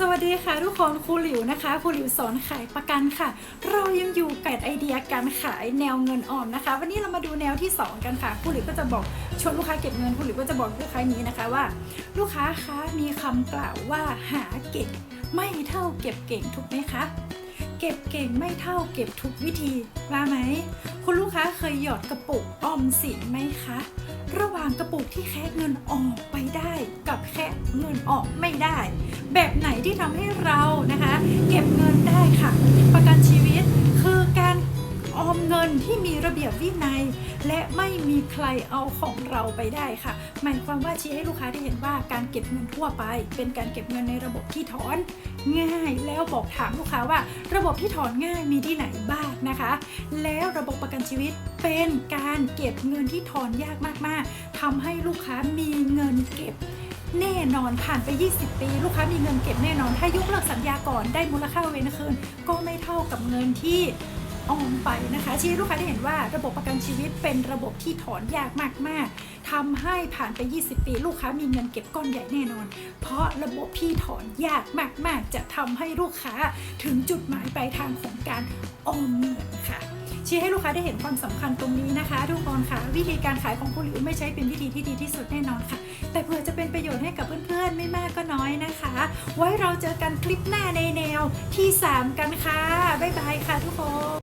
สวัสดีค่ะทุกคนครูหลิวนะคะครูหลิวสอนขายประกันค่ะ เรายังอยู่กับไอเดียการขายแนวเงินออมนะคะ วันนี้เรามาดูแนวที่ 2 กันค่ะครูหลิวก็จะบอกชวนลูกค้าเก็บเงินครูหลิวก็จะบอกลูกค้านี้นะคะว่า ลูกค้าคะมีคำกล่าวว่าหาเก่งไม่เท่าเก็บเก่งถูกไหมคะเก็บเก่งไม่เท่าเก็บทุกวิธีว่าไหม คุณลูกค้าเคยหยอดกระปุกออมสินไหมคะ ระหว่างกระปุกที่แค่เงินออกไปได้ กับแค่เงินออกไม่ได้ แบบไหนที่ทำให้เรานะคะ เก็บเงินได้ค่ะ ประกันชีวิตคือการออมเงินที่มีระเบียบวินัย และไม่มีใครเอาของเราไปได้ค่ะ หมายความว่าชี้ให้ลูกค้าได้เห็นว่าการเก็บเงินทั่วไป เป็นการเก็บเงินในระบบที่ถอนง่าย แล้วบอกถามลูกค้าว่า ระบบที่ถอนง่ายมีที่ไหนบ้างนะคะ แล้วระบบประกันชีวิตเป็นการเก็บเงินที่ถอนยากมากๆทำให้ลูกค้ามีเงินเก็บ แน่นอนผ่านไป 20 ปี ลูกค้ามีเงินเก็บแน่นอน ถ้ายกเลิกสัญญาก่อนได้มูลค่าเวนคืนก็ไม่เท่ากับเงินที่ออมไปนะคะชี้ลูกค้าได้เห็นว่าระบบประกันชีวิตเป็นระบบที่ถอนยากมาก ๆทำให้ผ่านไป 20 ปี ลูกค้ามีเงินเก็บก้อนใหญ่แน่นอน เพราะระบบที่ถอนยากมาก ๆ จะทำให้ลูกค้าถึงจุดหมายปลายทางของการออมเงินค่ะ ชี้ให้ลูกค้าได้เห็นความสำคัญตรงนี้นะคะ ทุกคนค่ะ วิธีการขายของคุณหลิวไม่ใช่เป็นวิธีที่ดีที่สุดแน่นอนค่ะ แต่เพื่อจะเป็นประโยชน์ให้กับเพื่อนๆ ไม่มากก็น้อยนะคะ ไว้เราเจอกันคลิปหน้าในแนวที่ 3 กันค่ะบ๊ายบายค่ะทุกคน